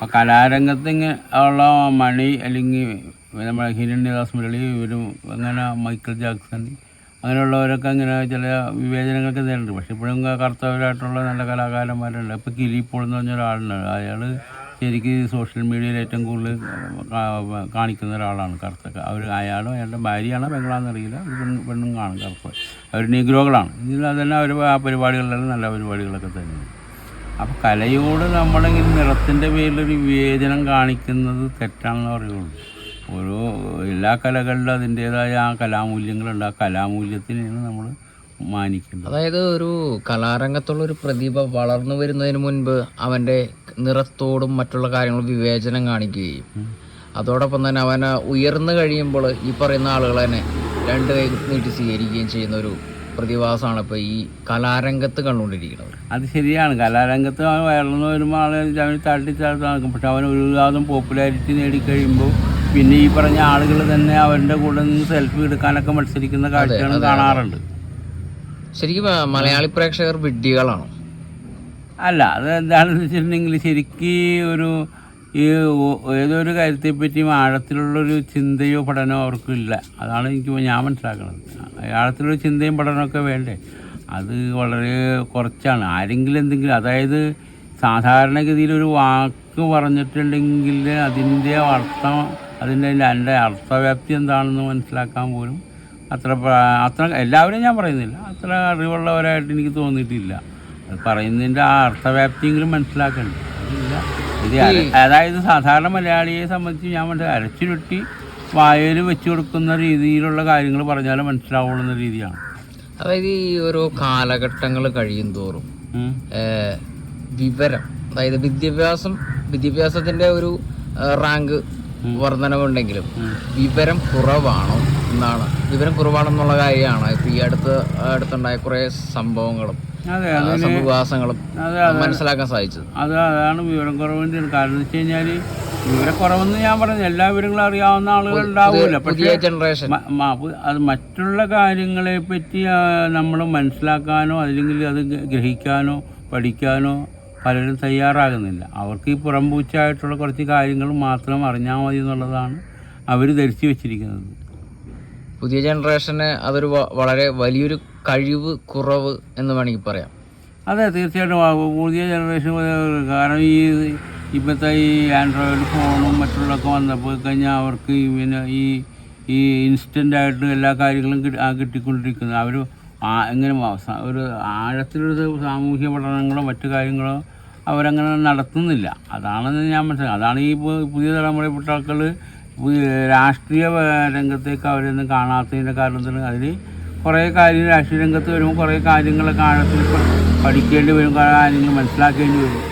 അപ്പോൾ കലാരംഗത്ത് ഉള്ള മണി അല്ലെങ്കിൽ നമ്മുടെ ഹിരണ്യദാസ് മുരളി ഇവരും അങ്ങനെ മൈക്കിൾ ജാക്സൺ അങ്ങനെയുള്ളവരൊക്കെ അങ്ങനെ ചില വിവേചനങ്ങളൊക്കെ നേരിടും പക്ഷെ ഇപ്പോഴും കറുത്തവരായിട്ടുള്ള നല്ല കലാകാരന്മാരുണ്ട്. ഇപ്പോൾ കിലിപ്പോൾ എന്ന് പറഞ്ഞ ഒരാളുണ്ട്. അയാൾ ശരിക്ക് സോഷ്യൽ മീഡിയയിൽ ഏറ്റവും കൂടുതൽ കാണിക്കുന്ന ഒരാളാണ് കറുത്ത. അവർ അയാളും അയാളുടെ ഭാര്യയാണോ പെങ്ങളാണെന്ന് അറിയില്ല. പെണ്ണും പെണ്ണും കാണും കറുത്ത. അവർ നീഗ്രോകളാണ് ഇതിൽ അതന്നെ അവർ ആ പരിപാടികളിലെല്ലാം നല്ല പരിപാടികളൊക്കെ തന്നെയാണ്. അപ്പോൾ കലയോട് നമ്മളിങ്ങനെ നിറത്തിന്റെ പേരിലൊരു വിവേചനം കാണിക്കുന്നത് തെറ്റാണെന്ന് പറയുള്ളൂ. ഓരോ എല്ലാ കലകളിലും അതിന്റേതായ ആ കലാമൂല്യങ്ങളുണ്ട്. ആ കലാമൂല്യത്തിനെയാണ് നമ്മൾ മാനിക്കുന്നത്. അതായത് ഒരു കലാരംഗത്തുള്ള ഒരു പ്രതിഭ വളർന്നു വരുന്നതിന് മുൻപ് അവന്റെ നിറത്തോടും മറ്റുള്ള കാര്യങ്ങളും വിവേചനം കാണിക്കുകയും. അതോടൊപ്പം തന്നെ അവനെ ഉയർന്നു കഴിയുമ്പോൾ ഈ പറയുന്ന ആളുകളെ തന്നെ രണ്ട് കൈ നീട്ടി സ്വീകരിക്കുകയും ചെയ്യുന്ന ഒരു പ്രതിഭാസമാണ് ഇപ്പോൾ ഈ കലാരംഗത്ത് കണ്ടുകൊണ്ടിരിക്കുന്നത് അത് ശരിയാണ്. കലാരംഗത്ത് അവൻ വളർന്നു വരുമ്പോൾ ആൾ അവന് തട്ടി ചേർത്ത് നടക്കും. പക്ഷെ അവൻ ഒരു വിധം പോപ്പുലാരിറ്റി നേടിക്കഴിയുമ്പോൾ പിന്നെ ഈ പറഞ്ഞ ആളുകൾ തന്നെ അവന്റെ കൂടെ നിന്ന് സെൽഫി എടുക്കാനൊക്കെ മത്സരിക്കുന്ന കാഴ്ചകൾ കാണാറുണ്ട്. ശരിക്കും മലയാളി പ്രേക്ഷകർ വിഡ്ഢികളാണോ? അല്ല അത് എന്താണെന്ന് വെച്ചിട്ടുണ്ടെങ്കിൽ ശരിക്കും ഒരു ഈ ഏതൊരു ഏതൊരു കാര്യത്തെപ്പറ്റിയും ആഴത്തിലുള്ളൊരു ചിന്തയോ പഠനമോ അവർക്കില്ല. അതാണ് എനിക്ക് ഞാൻ മനസ്സിലാക്കുന്നത്. ആഴത്തിലുള്ള ചിന്തയും പഠനമൊക്കെ വേണ്ടേ? അത് വളരെ കുറച്ചാണ്. ആരെങ്കിലും എന്തെങ്കിലും അതായത് സാധാരണഗതിയിൽ ഒരു വാക്ക് പറഞ്ഞിട്ടുണ്ടെങ്കിൽ അതിന്റെ അർത്ഥം അതിന്റെ എന്റെ അർത്ഥവ്യാപ്തി എന്താണെന്ന് മനസ്സിലാക്കാൻ പോലും അത്ര അത്ര എല്ലാവരും ഞാൻ പറയുന്നില്ല. അത്ര അറിവുള്ളവരായിട്ട് എനിക്ക് തോന്നിയിട്ടില്ല. അത് പറയുന്നതിന്റെ ആ അർത്ഥവ്യാപ്തിയെങ്കിലും മനസ്സിലാക്കണ്ടേ? അതില്ല. ഇത് അതായത് സാധാരണ മലയാളിയെ സംബന്ധിച്ച് ഞാൻ മനസ്സിലാക്കി അരച്ചുരുട്ടി വായയിൽ വെച്ചു കൊടുക്കുന്ന രീതിയിലുള്ള കാര്യങ്ങൾ പറഞ്ഞാലും മനസ്സിലാവുള്ള രീതിയാണ്. അതായത് ഈ ഓരോ കാലഘട്ടങ്ങൾ കഴിയും തോറും വിവരം അതായത് വിദ്യാഭ്യാസം വിദ്യാഭ്യാസത്തിന്റെ ഒരു റാങ്ക് വർധനവുണ്ടെങ്കിലും വിവരം കുറവാണോ? എന്നാണ്. വിവരം കുറവാണെന്നുള്ള കാര്യമാണ്. ഇപ്പൊ ഈ അടുത്ത് അടുത്തുണ്ടായ കുറെ സംഭവങ്ങളും അതെ ആ, അത് സംഭവവാസങ്ങളും മനസ്സിലാക്കാൻ സാധിച്ചത്. അത് അതാണ് വിവരം കുറവിന്റെ കാരണം. എന്ന് വെച്ച് കഴിഞ്ഞാൽ വിവരക്കുറവെന്ന് ഞാൻ പറഞ്ഞു എല്ലാ വിവരങ്ങളും അറിയാവുന്ന ആളുകൾ ഉണ്ടാവില്ല പുതിയ ജനറേഷൻ അത് മറ്റുള്ള കാര്യങ്ങളെ പറ്റി നമ്മൾ മനസ്സിലാക്കാനോ അല്ലെങ്കിൽ അത് ഗ്രഹിക്കാനോ പഠിക്കാനോ പലരും തയ്യാറാകുന്നില്ല. അവർക്ക് ഈ പുറംപൂച്ചായിട്ടുള്ള കുറച്ച് കാര്യങ്ങൾ മാത്രം അറിഞ്ഞാൽ മതി എന്നുള്ളതാണ് അവർ ധരിച്ചു വെച്ചിരിക്കുന്നത്. പുതിയ ജനറേഷന് അതൊരു വളരെ വലിയൊരു കഴിവ് കുറവ് എന്ന് വേണമെങ്കിൽ പറയാം. അതെ തീർച്ചയായിട്ടും. പുതിയ ജനറേഷൻ കാരണം ഈ ഇപ്പോഴത്തെ ഈ ആൻഡ്രോയിഡ് ഫോണും മറ്റുള്ളതൊക്കെ വന്നപ്പോൾ കഴിഞ്ഞാൽ അവർക്ക് പിന്നെ ഈ ഈ ഇൻസ്റ്റന്റ് ആയിട്ട് എല്ലാ കാര്യങ്ങളും കിട്ടി- കിട്ടിക്കൊണ്ടിരിക്കുന്നത്. അവർ എങ്ങനെ ഒരു ആഴത്തിലൊരു സാമൂഹ്യ പഠനങ്ങളോ മറ്റു കാര്യങ്ങളോ അവരങ്ങനെ നടത്തുന്നില്ല. അതാണെന്ന് ഞാൻ മനസ്സിലാക്കി അതാണ് ഈ പുതിയ തലമുറയിൽപ്പെട്ട ആൾക്കാർ രാഷ്ട്രീയ രംഗത്തേക്ക് അവരൊന്നും കാണാത്തതിന്റെ കാരണത്തിന് അതിൽ കുറേ കാര്യം രാഷ്ട്രീയ രംഗത്ത് വരുമ്പോൾ കുറേ കാര്യങ്ങളൊക്കെ ആഴത്തിൽ പഠിക്കേണ്ടി വരും കാര്യങ്ങൾ മനസ്സിലാക്കേണ്ടി വരും.